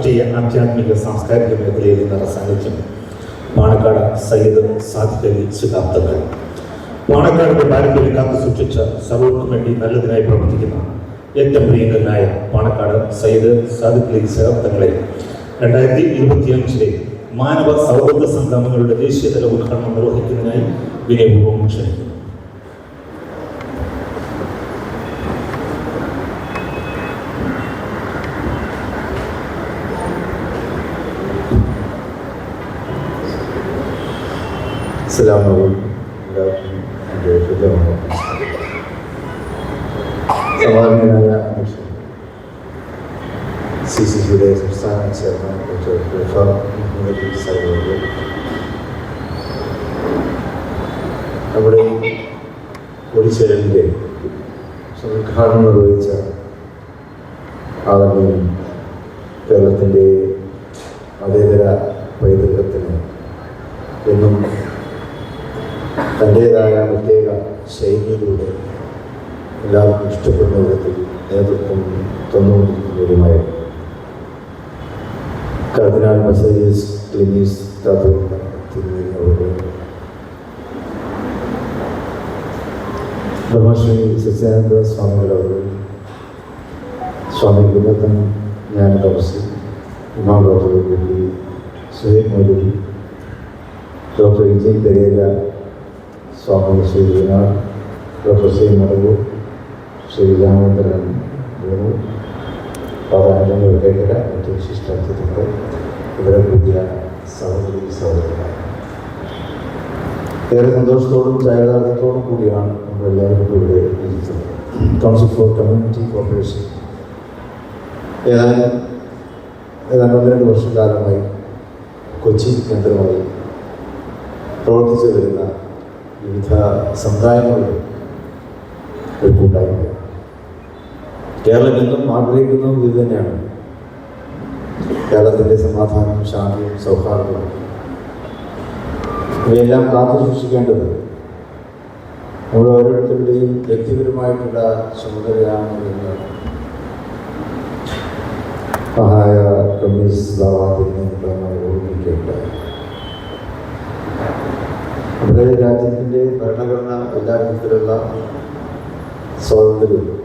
രാഷ്ട്രീയ ആധ്യാത്മിക സാംസ്കാരിക മേഖലയിൽ നിറ സാന്നിധ്യം പാണക്കാട് സയ്യിദ് സാദിഖ് അലി ശിഹാബ്ദങ്ങൾ പാണക്കാടിന്റെ പാരമ്പര്യം കാത്തു സൂക്ഷിച്ച സർവർക്കും വേണ്ടി നല്ലതിനായി പ്രവർത്തിക്കുന്ന ഏറ്റവും പ്രിയങ്കരനായ പാണക്കാട് സയ്യിദ് സാദിഖ് അലി ശിഹാബ്ദങ്ങളെ രണ്ടായിരത്തി ഇരുപത്തിയഞ്ചിലെ മാനവ സൗഹൃദ സംഗമങ്ങളുടെ ദേശീയതല ഉദ്ഘാടനം നിർവഹിക്കുന്നതിനായി വിനയപൂർവം ക്ഷണിക്കുന്നു. അസ്സലാമലൈക്കും എല്ലാവർക്കും എന്റെ ഹൃദയമാണ് സമാധാനനായ അധ്യക്ഷൻ സി സി സിയുടെ സംസ്ഥാന ചെയർമാൻ നമ്മുടെ ഒഡിശയിലെ ഉദ്ഘാടനം നിർവഹിച്ച ആദ്യം കേരളത്തിന്റെ തന്റേതായ പ്രത്യേക ശൈലിയിലൂടെ എല്ലാവർക്കും ഇഷ്ടപ്പെടുന്ന വിധത്തിൽ നേതൃത്വം തന്നുകൊണ്ടിരിക്കുന്നവരുമായിരുന്നു കർദിനാൾ മസേജസ് ക്ലിനീസ് തിരുവനന്തപുരം ബ്രഹ്മശ്രീ സത്യാനന്ദ സ്വാമികളവർ സ്വാമി ഗുരുത്തൻ ഞാൻ തപസ് ഇമാം ഡോക്ടർ സുഹേബ് മൗലവി ഡോക്ടർ വിജയ് പെരേര ശ്രീ വിനാഥ് ഡോക്ടർ ശ്രീ മടവൂർ ശ്രീ രാമചന്ദ്രൻ വേണു പതാരങ്ങൾ വെക്കേക്കര മറ്റു വിശിഷ്ടാതിഥികൾ ഇവരെ പുതിയ സഹോദരി സഹോദരന്മാർ ഏറെ സന്തോഷത്തോടും ചായതാർത്ഥത്തോടും കൂടിയാണ് നമ്മളെല്ലാവരും ഇവിടെ ഇരിക്കുന്നത്. കൗൺസിൽ ഫോർ കമ്മ്യൂണിറ്റി കോർപ്പറേഷൻ ഏതാനും ഏതാണ്ട് ഒന്ന് രണ്ട് വർഷക്കാലമായി കൊച്ചി കേന്ദ്രമായി പ്രവർത്തിച്ചു വരുന്ന വിവിധ സമുദായങ്ങളുടെ ഒരു കൂട്ടായ്മ. കേരളം എന്നും ആഗ്രഹിക്കുന്നതും ഇത് തന്നെയാണ്. കേരളത്തിന്റെ സമാധാനവും ശാന്തിയും സൗഹാർദ്ദവും. ഇവയെല്ലാം കാത്തു സൂക്ഷിക്കേണ്ടത് നമ്മുടെ ഓരോരുത്തരുടെയും വ്യക്തിപരമായിട്ടുള്ള ചുമതലയാണ് എന്ന് മഹായ കമ്മ്യൂണിസ്റ്റ് ഓർമ്മിക്കേണ്ടത് നമ്മുടെ രാജ്യത്തിന്റെ ഭരണഘടന എല്ലാ വിധത്തിലുള്ള സ്വാതന്ത്ര്യവും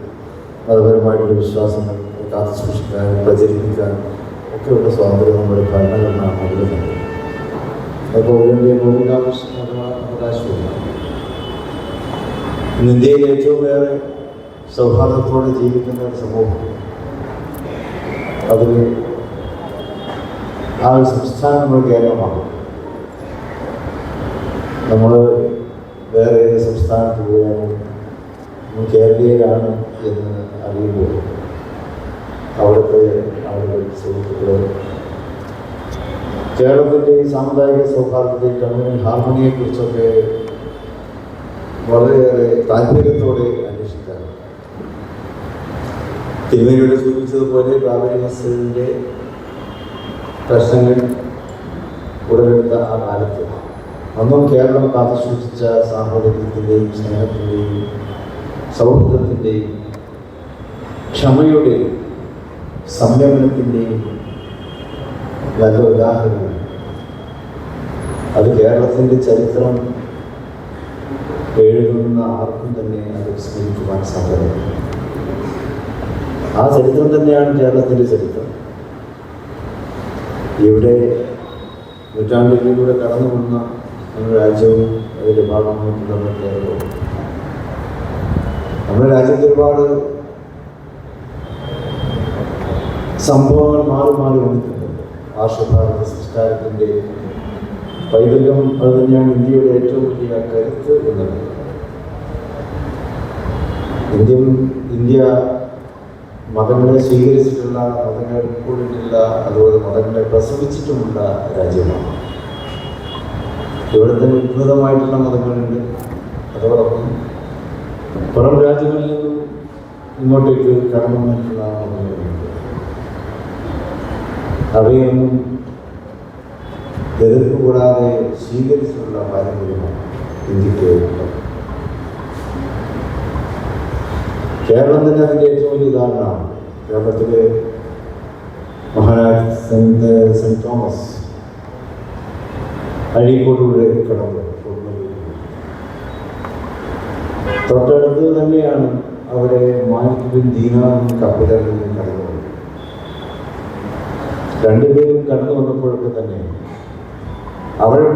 മതപരമായിട്ടുള്ള വിശ്വാസങ്ങൾ കാത്തു സൂക്ഷിക്കാനും പ്രചരിപ്പിക്കാനും ഒക്കെയുള്ള സ്വാതന്ത്ര്യം നമ്മുടെ ഭരണഘടന നൽകുന്നുണ്ട് അത് പൗരന്റെ മൗലികാവശ്യം അഥവാ അവകാശവുമാണ് ഇന്ന് ഇന്ത്യയിൽ ഏറ്റവും ഏറെ സൗഹാർദ്ദത്തോടെ ജീവിക്കുന്ന ഒരു സമൂഹം. അതിൽ ആ ഒരു സംസ്ഥാനം നമ്മുടെ കേരളമാണ്. നമ്മൾ വേറെ ഏത് സംസ്ഥാനത്ത് പോയാലും കേരളീയരാണ് എന്ന് അറിയുമ്പോൾ അവിടുത്തെ ആളുകൾ സുഹൃത്തുക്കൾ കേരളത്തിന്റെ ഈ സാമുദായിക സൗഹാർദ്ദത്തെ കമ്മ്യൂണൽ ഹാർമണിയെക്കുറിച്ചൊക്കെ വളരെയേറെ താല്പര്യത്തോടെ അന്വേഷിക്കാറ് തിരുമേനിയുടെ സൂചിപ്പിച്ചതുപോലെ ബാബരി മസ്ജിദിന്റെ പ്രശ്നങ്ങൾ ഉടലെടുത്ത ആ കാലത്ത് അന്നും കേരളം കാത്തു സൂക്ഷിച്ച സാഹോദര്യത്തിന്റെയും സ്നേഹത്തിന്റെയും സൗഹൃദത്തിന്റെയും ക്ഷമയുടെയും സംയമനത്തിന്റെയും നല്ല ഉദാഹരണമാണ് അത് കേരളത്തിന്റെ ചരിത്രം എഴുതുന്ന ആർക്കും തന്നെ അത് സ്മരിക്കുവാൻ സാധ്യത ആ ചരിത്രം തന്നെയാണ് കേരളത്തിന്റെ ചരിത്രം. ഇവിടെ നൂറ്റാണ്ടിലൂടെ കടന്നു വന്ന നമ്മുടെ രാജ്യവും അതിന്റെ ഭാഗമായിട്ടുള്ള കേരളവും നമ്മുടെ രാജ്യത്ത് ഒരുപാട് സംഭവങ്ങൾ മാറി മാറി വന്നിട്ടുണ്ട്. ആർഷഭാരത സംസ്കാരത്തിന്റെ പൈതൃകം അത് തന്നെയാണ് ഇന്ത്യയുടെ ഏറ്റവും വലിയ കരുത്ത് എന്നത്. ഇന്ത്യൻ ഇന്ത്യ മതങ്ങളെ സ്വീകരിച്ചിട്ടുള്ള മതങ്ങളെ ഉൾക്കൊണ്ടിട്ടുള്ള അതുപോലെ മതങ്ങളെ പ്രസവിച്ചിട്ടുമുള്ള രാജ്യമാണ്. ഇവിടെ തന്നെ ഉദ്ഭുതമായിട്ടുള്ള മതങ്ങളുണ്ട്. അതോടൊപ്പം പുറം രാജ്യങ്ങളിൽ നിന്നും ഇങ്ങോട്ടേക്ക് കടന്നു വന്നിട്ടുള്ള മതങ്ങളുണ്ട്. അവയൊന്നും എതിർപ്പ് കൂടാതെ സ്വീകരിച്ചിട്ടുള്ള പാരമ്പര്യമാണ് ഇന്ത്യയ്ക്ക് കേരളം തന്നെ അതിന്റെ ഏറ്റവും വലിയ ഉദാഹരണമാണ് കേരളത്തിലെ മഹാരാജ് സെന്റ് സെന്റ് തോമസ്. അഴീക്കോട്ടിലൂടെ കടന്നു. തൊട്ടടുത്ത് തന്നെയാണ് അവിടെ എന്ന ദീനാവും നിന്ന് കടന്നു വന്നത്. രണ്ടുപേരും കടന്നു വന്നപ്പോഴൊക്കെ തന്നെ അവിടെ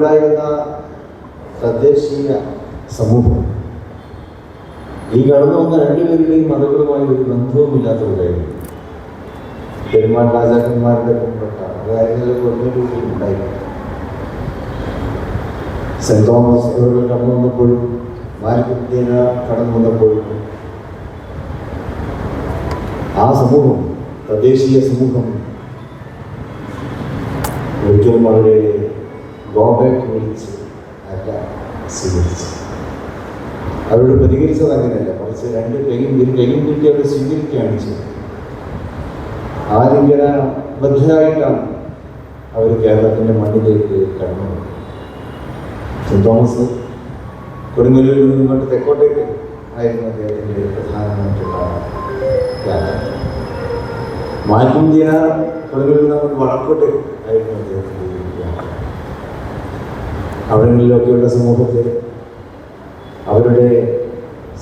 തദ്ദേശീയ സമൂഹം. ഈ കടന്നു വന്ന രണ്ടുപേരുടെയും മതങ്ങളുമായി ഒരു ബന്ധവുമില്ലാത്തവരായിരുന്നു പെരുമാൾ രാജാക്കന്മാരുടെ മുമ്പൊക്കെ അതായത് ഉണ്ടായിരുന്നു സെന്റ് തോമസ് കടന്നു വന്നപ്പോൾ മാലിന്യ കടന്നു വന്നപ്പോൾ ആ സമൂഹം തദ്ദേശീയ സമൂഹം ഏറ്റവും വളരെ ഗോബാക്ക് വിളിച്ച് സ്വീകരിച്ചു അവരോട് പ്രതികരിച്ചത് അങ്ങനെയല്ല. മറിച്ച് രണ്ട് കൈയും ഇരു കൈയും കിട്ടി അവരെ സ്വീകരിക്കുകയാണ് ചെയ്തത്. ആലിംഗന ബദ്ധരായിട്ടാണ് അവർ കേരളത്തിന്റെ മണ്ണിലേക്ക് കടന്നു സെന്റ് തോമസ് കൊടുങ്ങല്ലൂരിൽ നിന്ന് ഇങ്ങോട്ട് തെക്കോട്ടേക്ക് ആയിരുന്നു അദ്ദേഹത്തിന്റെ പ്രധാനമായിട്ടുള്ള യാത്ര. മാൽക്കും കൊടുങ്ങല്ലൂരിൽ നിന്ന് വടക്കോട്ടേക്ക് ആയിരുന്നു അദ്ദേഹത്തിന്റെ അവിടങ്ങളിലൊക്കെയുള്ള സമൂഹത്തെ അവരുടെ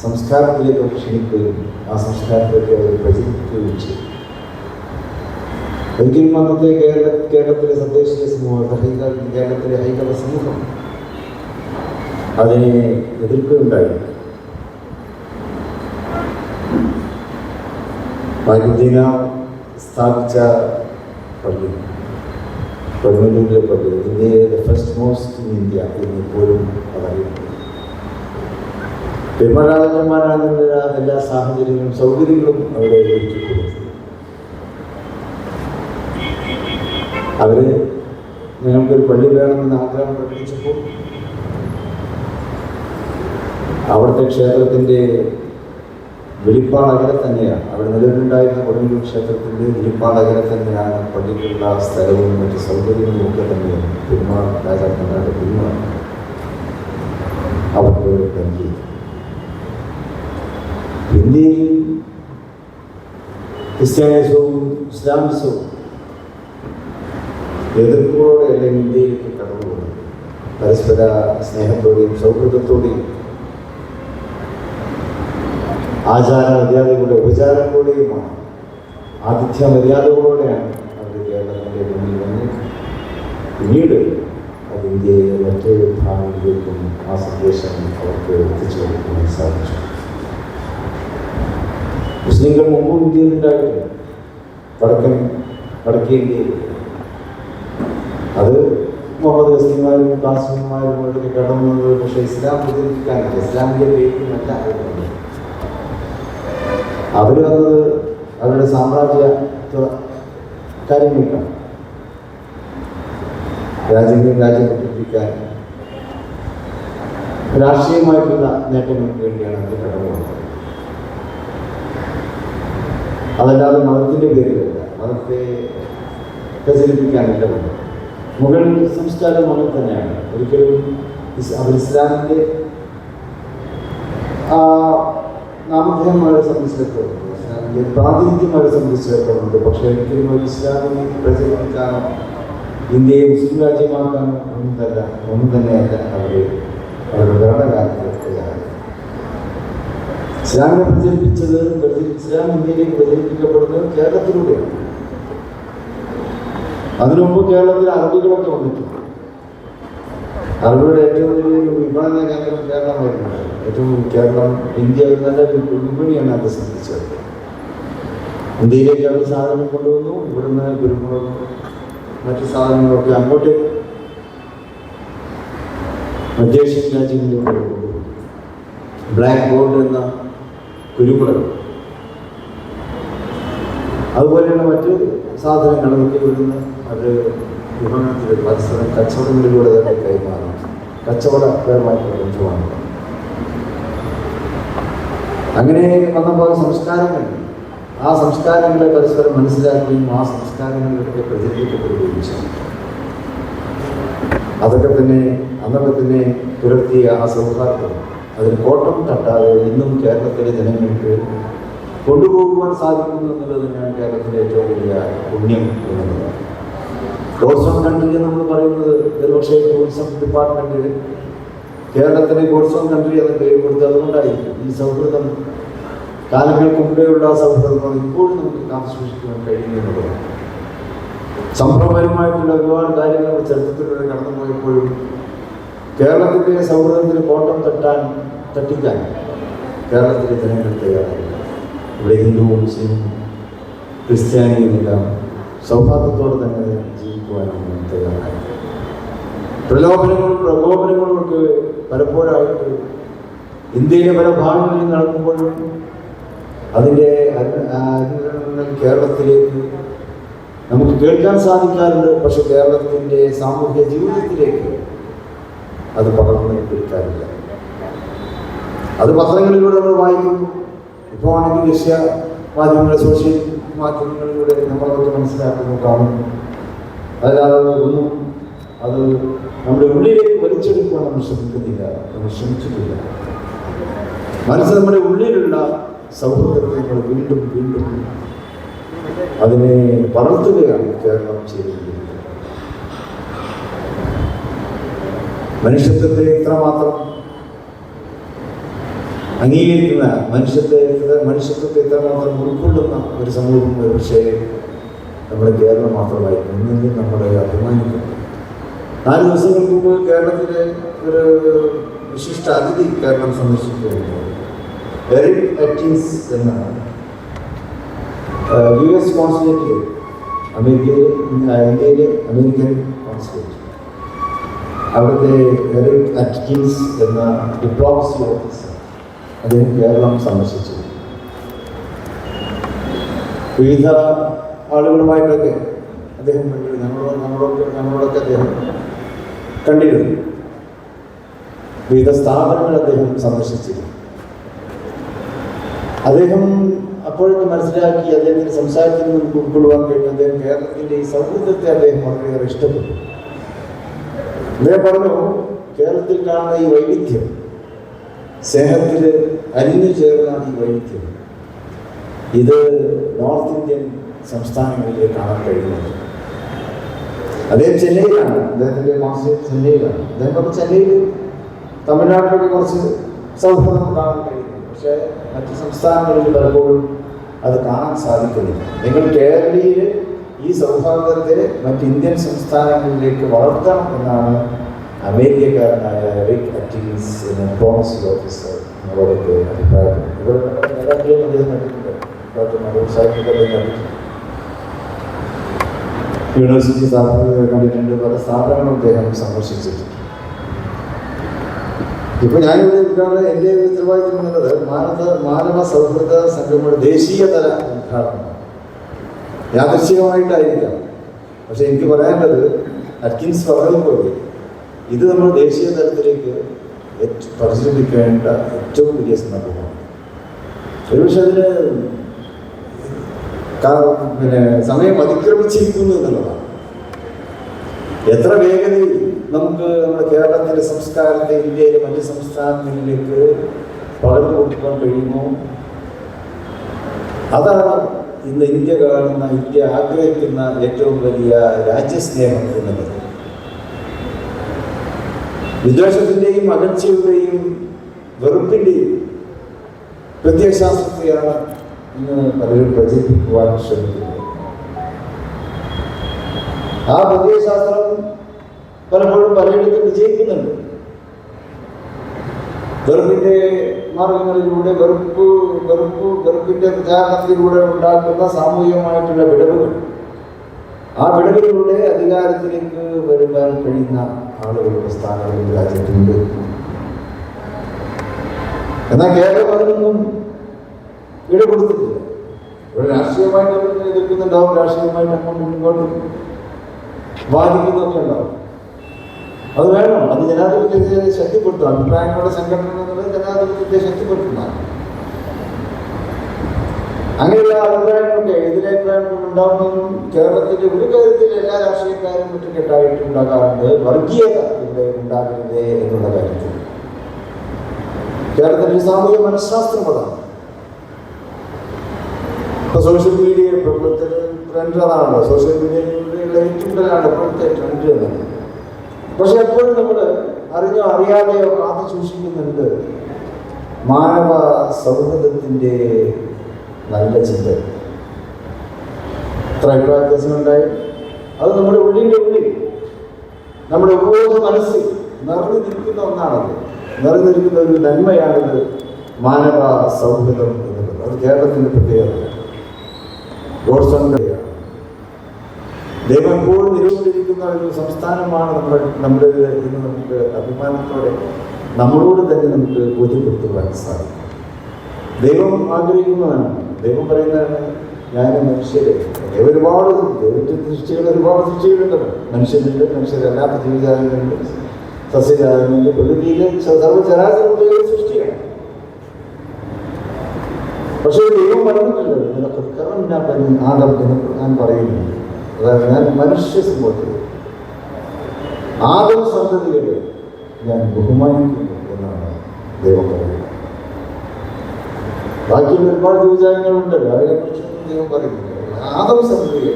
സംസ്കാരത്തിലേക്ക് ക്ഷണിക്കുകയും ആ സംസ്കാരത്തിലേക്ക് അവർ പ്രചരിപ്പിക്കുകയും ചെയ്തു. ഒരിക്കലും അന്നത്തെ കേരള കേരളത്തിലെ തദ്ദേശീയ സമൂഹം കേരളത്തിലെ ഹൈന്ദവ സമൂഹം അതിനെ എതിർക്കുകയുണ്ടായി. വൈദ്യുതിന സ്ഥാപിച്ച പള്ളി. കൊടുങ്ങല്ലൂരിലെ പള്ളി. ഇന്ത്യയിലെ ഫസ്റ്റ് മോസ്റ്റ് ഇൻ ഇന്ത്യ എന്ന് പോലും അതറിയുന്നു പെരുമരാജന്മാരാകുന്ന എല്ലാ സാഹചര്യങ്ങളും സൗകര്യങ്ങളും അവിടെ ഒരുക്കി അവർ ഞങ്ങൾക്കൊരു പള്ളി വേണമെന്ന് ആഗ്രഹം പ്രകടിപ്പിച്ചപ്പോൾ അവിടുത്തെ ക്ഷേത്രത്തിന്റെ വെളിപ്പാടകരെ തന്നെയാണ്. അവിടെ നിലവിലുണ്ടായിരുന്ന കൊടുങ്ങല്ലൂർ ക്ഷേത്രത്തിന്റെ വെളിപ്പാടകരെ തന്നെയാണ് പള്ളിക്കുള്ള സ്ഥലവും മറ്റ് സൗകര്യങ്ങളും ഒക്കെ തന്നെയാണ്. പെരുമാൾ രാജാക്കന്മാരുടെ പെരുമാൾ. അവർക്ക് നൽകി ഇന്ത്യയിൽ ക്രിസ്ത്യാനിസവും ഇസ്ലാമിസവും എതിർപ്പോടെ അല്ലെങ്കിൽ ഇന്ത്യയിലേക്ക് കടന്നുപോകുന്നത്? പരസ്പര സ്നേഹത്തോടെയും സൗഹൃദത്തോടെയും ആചാര മര്യാദകളുടെ ഉപചാരങ്ങളോടെയുമാണ്. ആതിഥ്യ മര്യാദകളോടെയാണ് അവർ കേരളത്തിന്റെ മുന്നിൽ വന്ന് പിന്നീട് അത് ഇന്ത്യയിലെ മറ്റൊരു ഭാഗങ്ങളിലേക്കും ആ സന്ദേശം അവർക്ക് എത്തിച്ചു കൊടുക്കുവാൻ സാധിച്ചു. മുസ്ലിങ്ങൾ മുമ്പും ഇന്ത്യയിൽ ഉണ്ടായിട്ടുണ്ട് വടക്കൻ വടക്കേ ഇന്ത്യയിൽ. അത് മുഹമ്മദ് ഹസ്ലിമാരും കാസിമാരും അവരൊക്കെ കടന്നു പക്ഷേ ഇസ്ലാം പ്രചരിപ്പിക്കാനില്ല ഇസ്ലാമിന്റെ അവർ വന്നത്. അവർ വന്നത് അവരുടെ സാമ്രാജ്യ കാര്യങ്ങൾക്കാണ് രാജ്യങ്ങൾ രാജ്യം പ്രചരിപ്പിക്കാൻ രാഷ്ട്രീയമായിട്ടുള്ള നേട്ടങ്ങൾക്ക് വേണ്ടിയാണ് അവർ കടന്നു പോകുന്നത്. അതല്ലാതെ മതത്തിന്റെ പേരിലല്ല. മതത്തെ പ്രചരിപ്പിക്കാനില്ല മുഗൾ സംസ്കാരം അങ്ങനെ തന്നെയാണ്. ഒരിക്കലും അവർ ഇസ്ലാമിന്റെ ആ നാമധേയം അവരെ സംബന്ധിച്ചിടത്തോളം ഇസ്ലാമിന്റെ സംബന്ധിച്ചിടത്തോളം പക്ഷേ ഒരിക്കലും ഒരു ഇസ്ലാമിനെ പ്രചരിപ്പിക്കാനോ ഇന്ത്യയെ മുസ്ലിം രാജ്യമാക്കാനോ ഒന്നും തന്നെ ഒന്നും തന്നെയല്ല അവർ അവരുടെ ഭരണകാലത്ത് തയ്യാറായത്. ഇസ്ലാമിനെ പ്രചരിപ്പിച്ചത് പ്രചരി- ഇസ്ലാം ഇന്ത്യയിലേക്ക് പ്രചരിപ്പിക്കപ്പെടുന്നത് കേരളത്തിലൂടെയാണ്. അതിനുമുമ്പ് കേരളത്തിൽ അറബികളൊക്കെ വന്നിട്ടുണ്ട്. അറബിയുടെ ഏറ്റവും വലിയ വിപണന കേന്ദ്രം കേരളമായിരുന്നു ഏറ്റവും കേരളം ഇന്ത്യ ഒരു നല്ല വി- വിപണിയാണ് അത് സംബന്ധിച്ചത് ഇന്ത്യയിലേക്ക് അവർ സാധനം കൊണ്ടുവന്നു ഇവിടുന്ന് കുരുമുളകും മറ്റു സാധനങ്ങളൊക്കെ അങ്ങോട്ടേക്ക് മധ്യേഷ്യൻ രാജ്യങ്ങളിലേക്ക് കൊണ്ടുപോകും ബ്ലാക്ക് ഗോൾഡ് എന്ന കുരുമുളക്. അതുപോലെയുള്ള മറ്റ് സാധനങ്ങൾ ഇവിടുന്ന് അത് വിപണനത്തിൽ മത്സരം കച്ചവടങ്ങളിലൂടെ തന്നെ കൈമാറും. കച്ചവടപരമായിട്ടുള്ള ബന്ധമാണ് അങ്ങനെ വന്നപ്പോൾ സംസ്കാരങ്ങൾ. ആ സംസ്കാരങ്ങളെ പരസ്പരം മനസ്സിലാക്കുകയും ആ സംസ്കാരങ്ങളിലൊക്കെ പ്രചരിപ്പിക്കപ്പെടുകയും ചെയ്യും അതൊക്കെ തന്നെ അന്നൊക്കെ തന്നെ പുലർത്തിയ ആ സൗഹാർദ്ദം. അതിന് കോട്ടം തട്ടാതെ ഇന്നും കേരളത്തിലെ ജനങ്ങൾക്ക് കൊണ്ടുപോകുവാൻ സാധിക്കുന്നു എന്നുള്ളത് തന്നെയാണ് കേരളത്തിലെ ഏറ്റവും വലിയ പുണ്യം കൺട്രി എന്ന് നമ്മൾ പറയുന്നത് ഒരുപക്ഷേ ടൂറിസം ഡിപ്പാർട്ട്മെന്റ് കേരളത്തിന് ഗോഡ്സോൺ കൺട്രി എന്ന പേര് കൊടുത്തത് അതുകൊണ്ടായിരിക്കും ഈ സൗഹൃദം. കാലങ്ങൾക്ക് മുമ്പേയുള്ള സൗഹൃദമാണ് സൗഹൃദം ഇപ്പോഴും നമുക്ക് കാത്തു സൂക്ഷിക്കുവാൻ കഴിയുന്നതാണ് സംഭവപരമായിട്ടുള്ള ഒരുപാട് കാര്യങ്ങൾ ചരിത്രത്തിലൂടെ കടന്നുപോയപ്പോഴും കേരളത്തിന്റെ സൗഹൃദത്തിന് കോട്ടം തട്ടാൻ തട്ടിക്കാൻ കേരളത്തിലെ ജനങ്ങൾ തയ്യാറായി. ഇവിടെ ഹിന്ദു മുസ്ലിം ക്രിസ്ത്യാനിയുമെല്ലാം സൗഹാർദ്ദത്തോടെ തന്നെ ജീവിക്കുവാനാണ് തയ്യാറായി പ്രലോഭനങ്ങളും പ്രകോപനങ്ങളൊക്കെ പലപ്പോഴായിട്ട് ഇന്ത്യയിലെ പല ഭാഗങ്ങളിൽ നടക്കുമ്പോഴും അതിന്റെ കേരളത്തിലേക്ക് നമുക്ക് കേൾക്കാൻ സാധിക്കാറുണ്ട്. പക്ഷെ കേരളത്തിന്റെ സാമൂഹ്യ ജീവിതത്തിലേക്ക് അത് പകർന്നു കിട്ടാറില്ല അത് പത്രങ്ങളിലൂടെ നമ്മൾ വായിക്കുന്നു. ഇപ്പോൾ ആണെങ്കിൽ ദൃശ്യ മാധ്യമങ്ങൾ സോഷ്യൽ മാധ്യമങ്ങളിലൂടെ നമ്മളതൊക്കെ മനസ്സിലാക്കുന്നു കാണുന്നു. അല്ലാതെ ഒന്നും അത് നമ്മുടെ ഉള്ളിലേക്ക് വലിച്ചെടുക്കുവാൻ നമ്മൾ ശ്രമിക്കുന്നില്ല. നമ്മൾ ശ്രമിച്ചിട്ടില്ല. മനസ്സ് നമ്മുടെ ഉള്ളിലുള്ള സൗഹൃദത്തെ നമ്മൾ വീണ്ടും വീണ്ടും അതിനെ വളർത്തുകയാണ് കേരളം ചെയ്യുന്നത് മനുഷ്യത്വത്തെ ഇത്രമാത്രം അംഗീകരിക്കുന്ന മനുഷ്യത്തെ മനുഷ്യത്വത്തെ ഇത്രമാത്രം ഉൾക്കൊള്ളുന്ന ഒരു സമൂഹം ഒരു പക്ഷേ നമ്മുടെ കേരളം മാത്രമായി ഇന്നെങ്കിൽ നമ്മുടെ അഭിമാനിക്കുന്നു നാല് ദിവസങ്ങൾക്ക് മുമ്പ് കേരളത്തിലെ ഒരു വിശിഷ്ട അതിഥി കേരളം സന്ദർശിക്കുകയാണ് യു എസ് കോൺസുലേറ്റ് അമേരിക്കയിലെ ഇന്ത്യയിലെ അമേരിക്കൻ കോൺസുലേറ്റ് അവിടുത്തെ എറിക് അറ്റ്കിൻസ് എന്ന ഡിപ്ലോമസി ഓഫീസർ അദ്ദേഹം കേരളം സന്ദർശിച്ചു വിവിധ ആളുകളുമായിട്ടൊക്കെ അദ്ദേഹം കണ്ടിരുന്നു നമ്മളോ നമ്മളൊക്കെ നമ്മളോടൊക്കെ അദ്ദേഹം കണ്ടിരുന്നു. വിവിധ സ്ഥാപനങ്ങൾ അദ്ദേഹം സന്ദർശിച്ചിരുന്നു. അദ്ദേഹം അപ്പോഴൊക്കെ മനസ്സിലാക്കി അദ്ദേഹത്തിന് സംസാരത്തിൽ നമുക്ക് ഉൾക്കൊള്ളുവാൻ കഴിഞ്ഞു അദ്ദേഹം കേരളത്തിന്റെ ഈ സൗഹൃദത്തെ അദ്ദേഹം വളരെയേറെ ഇഷ്ടപ്പെട്ടു. അദ്ദേഹം പറഞ്ഞു കേരളത്തിൽ കാണുന്ന ഈ വൈവിധ്യം സ്നേഹത്തിൽ അലിഞ്ഞു ചേർന്ന ഈ വൈവിധ്യം. ഇത് നോർത്ത് ഇന്ത്യൻ സംസ്ഥാനങ്ങളിൽ കാണാൻ കഴിയുന്നത്. അദ്ദേഹം ചെന്നൈയിലാണ്. അദ്ദേഹത്തിന്റെ മാസ്റ്റർ ചെന്നൈയിലാണ്. അദ്ദേഹം പറഞ്ഞു ചെന്നൈയിൽ തമിഴ്നാട്ടിലൊക്കെ കുറച്ച് സൗഹൃദം കാണാൻ കഴിയുന്നു. പക്ഷേ മറ്റ് സംസ്ഥാനങ്ങളിൽ പലപ്പോഴും അത് കാണാൻ സാധിക്കുന്നില്ല. നിങ്ങൾ കേരളീയർ ഈ സൗഹാർദ്ദത്തെ മറ്റ് ഇന്ത്യൻ സംസ്ഥാനങ്ങളിലേക്ക് വളർത്തണം എന്നാണ് അമേരിക്കക്കാരനായ റിക് അറ്റീസ് എന്ന ഡിപ്ലോമസി ഓഫീസർ നമ്മളോടൊക്കെ അഭിപ്രായപ്പെട്ടു ഇവിടെ നേതാക്കളെയും അദ്ദേഹം കണ്ടിട്ടുണ്ട്. ഡോക്ടർ മധു സാഹിബ് കണ്ടിട്ടുണ്ട്. യൂണിവേഴ്സിറ്റി കണ്ടിട്ടുണ്ട്. പല സ്ഥാപനങ്ങളും അദ്ദേഹം സന്ദർശിച്ചിട്ടുണ്ട്. ഇപ്പൊ ഞാനിവിടെ ഉദ്ഘാടനം എന്റെ ഉത്തരവാദിത്വം എന്നുള്ളത് മാനവ മാനവ സൗഹൃദ സംഘങ്ങളുടെ ദേശീയ തല ഉദ്ഘാടനം. യാദൃശ്ചികമായിട്ടായിരിക്കാം. പക്ഷെ എനിക്ക് പറയാനുള്ളത് അറ്റ്കിൻസ് പറഞ്ഞതുപോലെ ഇത് നമ്മൾ ദേശീയ തലത്തിലേക്ക് പരിശീലിപ്പിക്കേണ്ട ഏറ്റവും വലിയ സന്ദർഭമാണ് ഒരുപക്ഷെ അതിന് പിന്നെ സമയം അതിക്രമിച്ചിരിക്കുന്നു എന്നുള്ളതാണ്. എത്ര വേഗതയിൽ നമുക്ക് നമ്മുടെ കേരളത്തിലെ സംസ്കാരത്തെ ഇന്ത്യയിലെ മറ്റ് സംസ്ഥാനങ്ങളിലേക്ക് പകർന്നു കൊടുക്കാൻ കഴിയുമോ? അതാണ് ഇന്ന് ഇന്ത്യ കാണുന്ന ഇന്ത്യ ആഗ്രഹിക്കുന്ന ഏറ്റവും വലിയ രാജ്യസ്നേഹം എന്നുള്ളത്. വിദ്വേഷത്തിന്റെയും അകൽച്ചയുടെയും വെറുപ്പിന്റെയും പ്രത്യയശാസ്ത്രത്തെയാണ് ഇന്ന് പലരും പ്രചരിപ്പിക്കുവാൻ ശ്രമിക്കുന്നത് ആ പ്രത്യയശാസ്ത്രം പലപ്പോഴും പലയിടത്തും വിജയിക്കുന്നുണ്ട്. വെറുപ്പിന്റെ മാർഗങ്ങളിലൂടെ വെറുപ്പ് വെറുപ്പ് വെറുപ്പിന്റെ പ്രചാരണത്തിലൂടെ ഉണ്ടാക്കുന്ന സാമൂഹികമായിട്ടുള്ള വിടവുകൾ. ആ വിടവിലൂടെ അധികാരത്തിലേക്ക് വരുവാൻ കഴിയുന്ന ആളുകളുടെ സ്ഥാനങ്ങളിൽ രാജ്യത്തുണ്ട്. എന്നാൽ കേരളം അതിനൊന്നും ഇട കൊടുത്തിട്ടില്ല. ഇവിടെ രാഷ്ട്രീയമായിട്ട് അവരൊക്കെ എതിർക്കുന്നുണ്ടാവും രാഷ്ട്രീയമായിട്ട് അങ്ങോട്ട് മുന്നോട്ട് ബാധിക്കുന്നൊക്കെ ഉണ്ടാവും. അത് വേണം. അത് ജനാധിപത്യത്തെ ശക്തിപ്പെടുത്തും. അഭിപ്രായങ്ങളുടെ സംഘടന എന്നുള്ളത് ജനാധിപത്യത്തെ ശക്തിപ്പെടുത്തുന്നതാണ്. അങ്ങനെയുള്ള അഭിപ്രായങ്ങളൊക്കെ എതിരഭിപ്രായങ്ങൾ ഉണ്ടാവുമെന്നും കേരളത്തിന്റെ ഒരു കാര്യത്തിൽ എല്ലാ രാഷ്ട്രീയക്കാരും ഒറ്റക്കെട്ടായിട്ട് ഉണ്ടാകാറുണ്ട്. വർഗീയത ഇവിടെ ഉണ്ടാകരുത് എന്നുള്ള കാര്യത്തിൽ. കേരളത്തിന്റെ സാമൂഹ്യ മനഃശാസ്ത്രം അതാണ് ഇപ്പൊ സോഷ്യൽ മീഡിയ ഇപ്പോഴത്തെ ട്രെൻഡ് അതാണല്ലോ. സോഷ്യൽ മീഡിയയിലുള്ള ഏറ്റവും ഇപ്പോഴത്തെ ട്രെൻഡ് എന്നത് പക്ഷെ എപ്പോഴും നമ്മൾ അറിഞ്ഞോ അറിയാതെയോ കാത്തു സൂക്ഷിക്കുന്നുണ്ട്. മാനവ സൗഹൃദത്തിന്റെ നല്ല ചിന്ത. എത്ര ഉണ്ടായി അത് നമ്മുടെ ഉള്ളിന്റെ ഉള്ളിൽ നമ്മുടെ ഉപബോധ മനസ്സിൽ നിറഞ്ഞു നിൽക്കുന്ന ഒന്നാണത്. നിറഞ്ഞിരിക്കുന്ന ഒരു നന്മയാണിത് മാനവ സൗഹൃദം എന്നുള്ളത്. അത് കേരളത്തിന്റെ പ്രത്യേകത ദൈവം എപ്പോഴും നിരോധിച്ചിരിക്കുന്ന ഒരു സംസ്ഥാനമാണ് നമ്മുടെ നമ്മുടെ ഇന്ന് നമുക്ക് അഭിമാനത്തോടെ നമ്മളോട് തന്നെ നമുക്ക് ബോധ്യപ്പെടുത്തുവാൻ സാധിക്കും. ദൈവം ആഗ്രഹിക്കുന്നതാണ് ദൈവം പറയുന്നതാണ് ഞാൻ മനുഷ്യരെ. ഒരുപാട് ദൈവത്തെ സൃഷ്ടികൾ ഒരുപാട് സൃഷ്ടികളുണ്ട്. മനുഷ്യനുണ്ട് മനുഷ്യരല്ലാത്ത ജീവിതാരങ്ങളുണ്ട് സസ്യജാലങ്ങളുണ്ട് പ്രകൃതിയിലെ സർവചരാചരങ്ങളുടെ സൃഷ്ടിയാണ് പക്ഷേ ദൈവം പറഞ്ഞിട്ടുണ്ട് കറം ഞാൻ പറഞ്ഞു ആദം എന്ന് ഞാൻ പറയുന്നു. അതായത് ഞാൻ മനുഷ്യ സമൂഹത്തിൽ ആദം സന്തതികളെ ഞാൻ ബഹുമാനിക്കുന്നു എന്നാണ് ദൈവം പറയുന്നത്. ബാക്കിയുള്ള ഒരുപാട് ജീവജാലങ്ങളുണ്ട് അതിനെക്കുറിച്ചൊന്നും ദൈവം പറയുന്നില്ല. ആദം സന്തതികൾ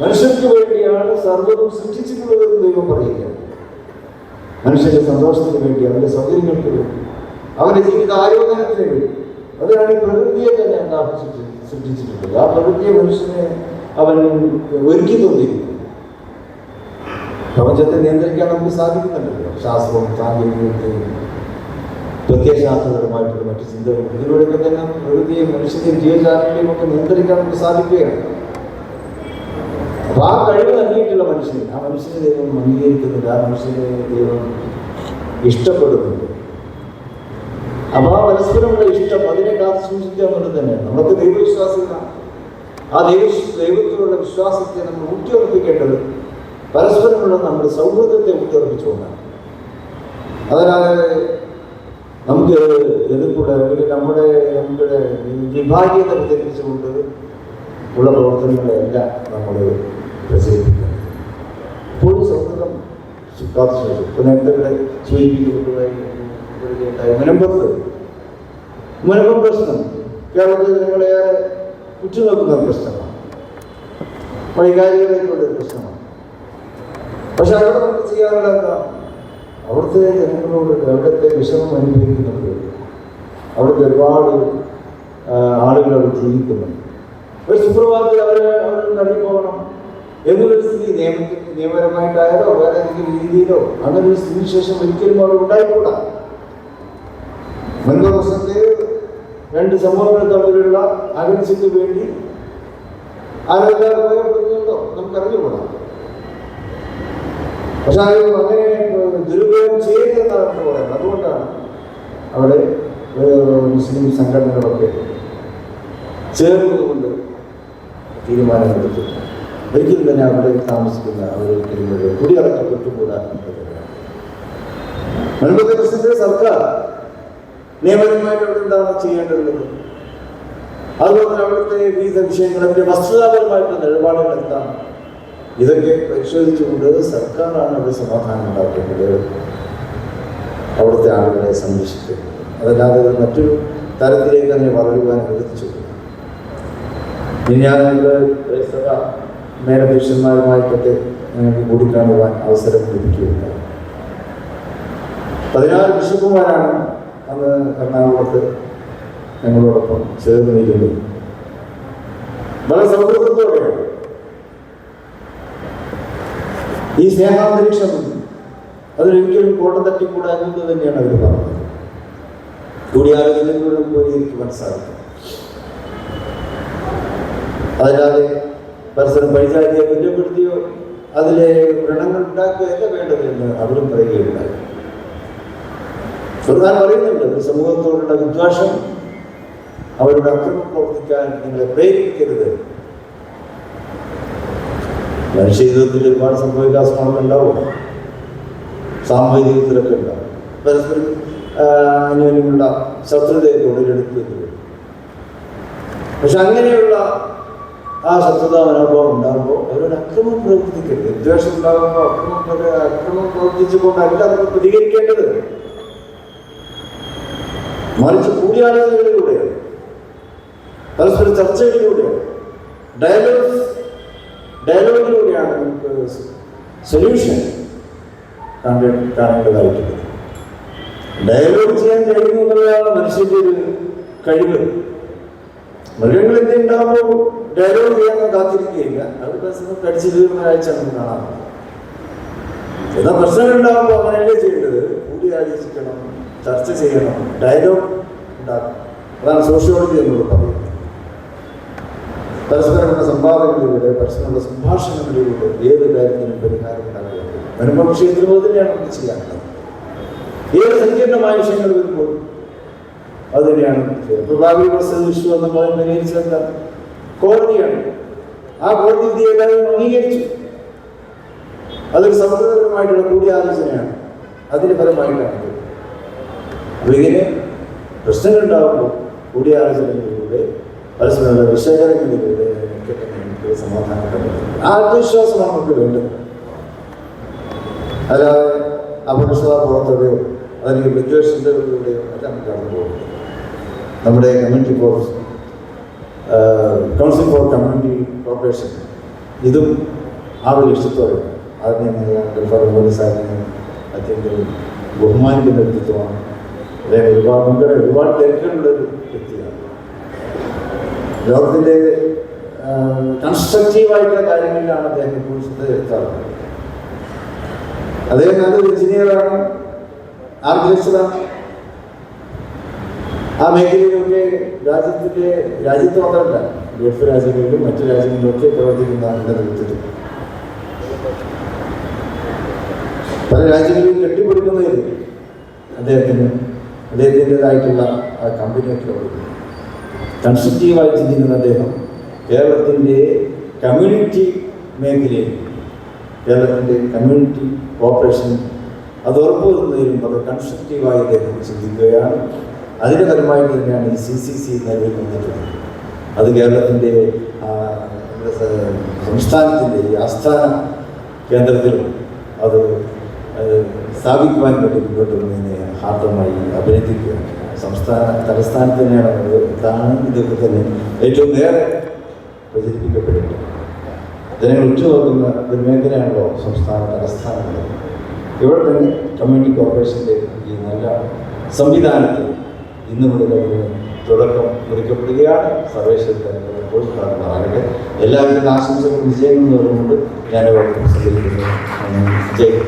മനുഷ്യർക്ക് വേണ്ടിയാണ് സർവതും സൃഷ്ടിച്ചിട്ടുള്ളതെന്ന് ദൈവം പറയുക. മനുഷ്യന്റെ സന്തോഷത്തിന് വേണ്ടി അവന്റെ സൗകര്യങ്ങൾക്ക് വേണ്ടി അവന്റെ ജീവിത ആരോഗ്യത്തിന് വേണ്ടി പ്രകൃതിയെ ഉണ്ടാക്കി ആ പ്രകൃതിയെ മനുഷ്യനെ അവൻ ഒരുക്കി തന്നിരിക്കുന്നു പ്രപഞ്ചത്തെ നിയന്ത്രിക്കാൻ നമുക്ക് സാധിക്കുന്നുണ്ടല്ലോ. ശാസ്ത്രവും സാങ്കേതികത്വവും പ്രത്യയശാസ്ത്രപരമായിട്ടുള്ള മറ്റു ചിന്തകളും ഇതിലൂടെയൊക്കെ തന്നെ പ്രകൃതിയെയും മനുഷ്യനെയും ജീവശാസ്ത്രത്തെയും ഒക്കെ നിയന്ത്രിക്കാൻ നമുക്ക് സാധിക്കുകയാണ്. അപ്പൊ ആ കഴിവ് നൽകിയിട്ടുള്ള മനുഷ്യൻ ആ മനുഷ്യനെ ദൈവം അംഗീകരിക്കുന്നില്ല ആ മനുഷ്യനെ ദൈവം ഇഷ്ടപ്പെടുന്നുണ്ട്. അപ്പൊ ആ പരസ്പരമുള്ള ഇഷ്ടം അതിനെ കാത്തു സൂക്ഷിക്കുക എന്നുള്ളത് തന്നെയാണ്. നമുക്ക് ദൈവവിശ്വാസികളാണ് ആ ദൈവ ദൈവത്തിലുള്ള വിശ്വാസത്തെ നമ്മൾ ഊട്ടിയുറപ്പിക്കേണ്ടത് പരസ്പരമുള്ള നമ്മുടെ സൗഹൃദത്തെ ഊട്ടിയുറപ്പിച്ചുകൊണ്ടാണ്. അതിനാൽ നമുക്ക് എതിർപ്പുള്ള അല്ലെങ്കിൽ നമ്മുടെ നമ്മുടെ വിഭാഗീയത പ്രചരിപ്പിച്ചുകൊണ്ട് ഉള്ള പ്രവർത്തനങ്ങളെല്ലാം നമ്മൾ പ്രചരിപ്പിക്കണം ഇപ്പോഴും സൗഹൃദം കാത്തു സൂക്ഷിക്കും. നേരത്തെ ഇവിടെ സൂചിപ്പിക്കപ്പെട്ടതായി മുനമ്പത്ത് മുനമ്പം പ്രശ്നം. കേരളത്തിൽ ജനങ്ങളേറെ ഉറ്റുനോക്കുന്ന ഒരു പ്രശ്നമാണ്. വൈകാരികതയ്ക്കുള്ള ഒരു പ്രശ്നമാണ്. പക്ഷെ അവിടെ നമുക്ക് ചെയ്യാനുള്ള എന്താ? അവിടുത്തെ ജനങ്ങളോട് അവിടുത്തെ വിഷമം അനുഭവിക്കുന്നുണ്ട് അവിടുത്തെ ഒരുപാട് ആളുകൾ അവിടെ ജീവിക്കുന്നുണ്ട്. ഒരു സുപ്രഭാതത്തിൽ അവരെ തള്ളി പോകണം എന്നൊരു സ്ഥിതി നിയമ നിയമപരമായിട്ടായാലോ വേറെ ഏതെങ്കിലും രീതിയിലോ അങ്ങനെ ഒരു സ്ഥിതിവിശേഷം ഒരിക്കലും അവിടെ ഉണ്ടായിക്കൂടാ. വർഷത്തെ രണ്ട് സമൂഹങ്ങൾ തമ്മിലുള്ള അകൽച്ചയ്ക്ക് വേണ്ടി ആരെല്ലാം ഉപയോഗപ്പെടുത്തുന്നുണ്ടോ? നമുക്കറിഞ്ഞുകൂടാ. പക്ഷെ അത് അങ്ങനെ ദുരുപയോഗം ചെയ്യരുതെന്നാണ് നമ്മൾ പറയുന്നത്. അതുകൊണ്ടാണ് അവിടെ മുസ്ലിം സംഘടനകളൊക്കെ ചേർന്നതുകൊണ്ട് തീരുമാനമെടുത്തു ഒരിക്കലും തന്നെ അവിടെ താമസിക്കുന്ന അവരൊരിക്കലും കുടിയിറക്കപ്പെട്ടുകൂടാ മുൻപത്തെ പ്രശ്നത്തിൽ സർക്കാർ നിയമപരമായിട്ട് അവിടെ എന്താണ് ചെയ്യേണ്ടതുള്ളത്? അതുപോലെ അവിടുത്തെ വിവിധ വിഷയങ്ങൾ അതിന്റെ വസ്തുതാപരമായിട്ടുള്ള നിലപാടുകൾ എന്താണ്? ഇതൊക്കെ പരിശോധിച്ചുകൊണ്ട് സർക്കാരാണ് അവിടെ സമാധാനം ഉണ്ടാക്കേണ്ടത്. അവിടുത്തെ ആളുകളെ സംരക്ഷിക്കുന്നത് അതല്ലാതെ മറ്റൊരു തരത്തിലേക്ക് അതിനെ വളരുവാൻ അനുവദിച്ചു ഇനി ഞാൻ ക്രൈസ്തവ മേലധ്യക്ഷന്മാരുമായിട്ടൊക്കെ ഞങ്ങൾക്ക് കൂടിക്കാണുവാൻ അവസരം ലഭിക്കുകയുണ്ടായി. പതിനാറ് ബിഷപ്പുമാരാണ് അന്ന് എറണാകുളത്ത് ഞങ്ങളോടൊപ്പം ചേർന്ന് നിൽക്കുന്നത് വളരെ സൗഹൃദത്തോടെയാണ് ഈ സ്നേഹാന്തരീക്ഷം അതിലൊരിക്കലും കോട്ടം തട്ടിക്കൂടാ എന്ന് തന്നെയാണ് അവർ പറഞ്ഞത്. കൂടിയാലോചനയിലൂടെ പോയി എനിക്ക് മനസ്സിലാക്കും അതല്ലാതെ പരസ്പരം പരിചാരിയെ കുറ്റപ്പെടുത്തിയോ അതിലെ വ്രണങ്ങൾ ഉണ്ടാക്കുകയല്ല വേണ്ടതെന്ന് അവരും പറയുകയുണ്ടായി. ഖുർആൻ പറയുന്നുണ്ട് ഒരു സമൂഹത്തോടുള്ള വിദ്വേഷം അവരുടെ അക്രമം പ്രവർത്തിക്കാൻ നിങ്ങളെ പ്രേരിപ്പിക്കരുത്. മനുഷ്യജീവിതത്തിൽ ഒരുപാട് സംഭവവികാസങ്ങളൊക്കെ ഉണ്ടാവും സാമൂഹിക ജീവിതത്തിലൊക്കെ ഉണ്ടാവും. പരസ്പരം അങ്ങനെയുള്ള ശത്രുതയൊക്കെ ഉടലെടുത്ത് പക്ഷെ അങ്ങനെയുള്ള ആ ശത്രുത മനോഭാവം ഉണ്ടാകുമ്പോൾ അവരോട് അക്രമം പ്രവർത്തിക്കരുത്. വിദ്വേഷം ഉണ്ടാകുമ്പോൾ അക്രമം അക്രമം പ്രവർത്തിച്ചുകൊണ്ടല്ല നമ്മൾ പ്രതികരിക്കേണ്ടത്. മറിച്ച് കൂടിയാലോചനകളിലൂടെ പരസ്പര ചർച്ചകളിലൂടെ ഡയലോഗ് ഡയലോഗിലൂടെയാണ് നമുക്ക് സൊല്യൂഷൻ കണ്ട് കാണേണ്ടതായിട്ടുള്ളത്. ഡയലോഗ് ചെയ്യാൻ കഴിയുന്നു എന്നുള്ളതാണ് മനുഷ്യന്റെ ഒരു കഴിവ്. മൃഗങ്ങൾ എന്ത് ഉണ്ടാകുമ്പോൾ ഡയലോഗ് ചെയ്യാൻ കാത്തിരിക്കുകയില്ല. അത് പ്രശ്നം കടിച്ചു തീർന്ന കാഴ്ച നമുക്ക് കാണാം എന്നാൽ പ്രശ്നങ്ങൾ ഉണ്ടാകുമ്പോൾ അങ്ങനെയല്ലേ ചെയ്യേണ്ടത്? കൂടി ആലോചിക്കണം ചർച്ച ചെയ്യണം. ഡയലോഗ് ഉണ്ടാക്കണം. അതാണ് സോഷ്യോളജി എന്നോട് പറയുന്നത്. പരസ്പരമുള്ള സംവാദങ്ങളിലൂടെ പരസ്പരമുള്ള സംഭാഷണങ്ങളിലൂടെ ഏത് കാര്യത്തിനും പരിഹാരം ഉണ്ടാകുന്നത് വരുമ്പോൾ വിഷയത്തിൽ തന്നെയാണ് നമുക്ക് ചെയ്യാനുള്ളത്. ഏത് സങ്കീർണമായ വിഷയങ്ങൾ വരുമ്പോൾ അത് തന്നെയാണ് പ്രഭാവി മസ്ജിദ് വിഷു എന്ന് പറയുന്ന പരിഹരിച്ചത് കോടതിയാണ്. ആ കോടതി വിധി എല്ലാവരും അംഗീകരിച്ചു. അതൊരു സമ്മതപരമായിട്ടുള്ള കൂടിയാലോചനയാണ്. അതിന് ഫലമായിട്ടാണ് ഇത്. അപ്പൊ ഇങ്ങനെ പ്രശ്നങ്ങൾ ഉണ്ടാകുമ്പോൾ കൂടിയാലോചനകളിലൂടെ പരസ്പരമുള്ള വിശകലനങ്ങളിലൂടെ നമുക്ക് സമാധാനം കണ്ടെത്തും ആ ആത്മവിശ്വാസമാണ് നമുക്ക് വേണ്ടത് അല്ലാതെ അപകർഷത പുറത്തോടെയോ അല്ലെങ്കിൽ വിദ്വേഷത്തിലൂടെയോ അല്ല നമുക്ക് കടന്നു പോകുന്നത് നമ്മുടെ community for council for community corporation ഇതും ആ ഒരു ലക്ഷ്യത്തോടെ അതിനെ ഗൾഫാർ സാറിനെ അത്യന്തം ബഹുമാനിക്കുന്ന വ്യക്തിത്വമാണ്. അദ്ദേഹം ഒരുപാട് മുൻകട ഒരുപാട് തിരക്കുകളുള്ള ഒരു വ്യക്തിയാണ്. ലോകത്തിന്റെ കൺസ്ട്രക്റ്റീവായിട്ടുള്ള കാര്യങ്ങളിലാണ് അദ്ദേഹം കുറിച്ച് എത്താറുള്ളത് അദ്ദേഹം നല്ലൊരു എഞ്ചിനീയറാണ് ആർക്കിടെക്ചറാണ് ആ മേഖലയിലൊക്കെ രാജ്യത്തിന്റെ രാജ്യത്ത് മാത്രമല്ല ഗൾഫ് രാജ്യങ്ങളിലും മറ്റു രാജ്യങ്ങളിലൊക്കെ പ്രവർത്തിക്കുന്ന നല്ല വ്യക്തിത്വം പല രാജ്യങ്ങളിലും കെട്ടിപ്പിടിക്കുന്നതിൽ അദ്ദേഹത്തിന് അദ്ദേഹത്തിന്റെതായിട്ടുള്ള ആ കമ്പനിയൊക്കെ കൺസ്ട്രക്റ്റീവായി ചിന്തിക്കുന്ന അദ്ദേഹം കേരളത്തിന്റെ കമ്മ്യൂണിറ്റി മേഖലയിൽ കേരളത്തിന്റെ കമ്മ്യൂണിറ്റി കോപ്പറേഷൻ അത് ഉറപ്പുവരുന്നതിലും വളരെ കൺസ്ട്രക്റ്റീവായി അദ്ദേഹം ചിന്തിക്കുകയാണ്. അതിന്റെ ഫലമായിട്ട് തന്നെയാണ് ഈ സി സി സി നിലവിൽ വന്നിട്ടുള്ളത് അത് കേരളത്തിന്റെ സംസ്ഥാനത്തിന്റെ ആസ്ഥാന കേന്ദ്രത്തിലും അത് സ്ഥാപിക്കുവാൻ വേണ്ടി മുന്നോട്ട് വന്നതിനെ ഹാർദമായി അഭിനന്ദിക്കുകയാണ്. സംസ്ഥാന തലസ്ഥാനത്ത് തന്നെയാണ് താണ് ഇതൊക്കെ തന്നെ ഏറ്റവും നേരെ പ്രചരിപ്പിക്കപ്പെട്ടിട്ടുണ്ട് ജനങ്ങൾ ഉറ്റുനോക്കുന്ന ഒരു മേഖലയാണല്ലോ സംസ്ഥാന തലസ്ഥാനങ്ങൾ. ഇവിടെ തന്നെ കമ്മ്യൂണിറ്റി കോർപ്പറേഷന്റെ ഈ നല്ല സംവിധാനത്തിൽ ഇന്ന് മുതൽ തുടക്കം കുറിക്കപ്പെടുകയാണ്. സർവേശ്വരൻ പ്രോത്സാഹനമാകട്ടെ എല്ലാവരും ആശംസകളും വിജയങ്ങളും നേർന്നുകൊണ്ട് ഞാൻ ഇവിടെ സംസാരിക്കുന്നു ജയ്.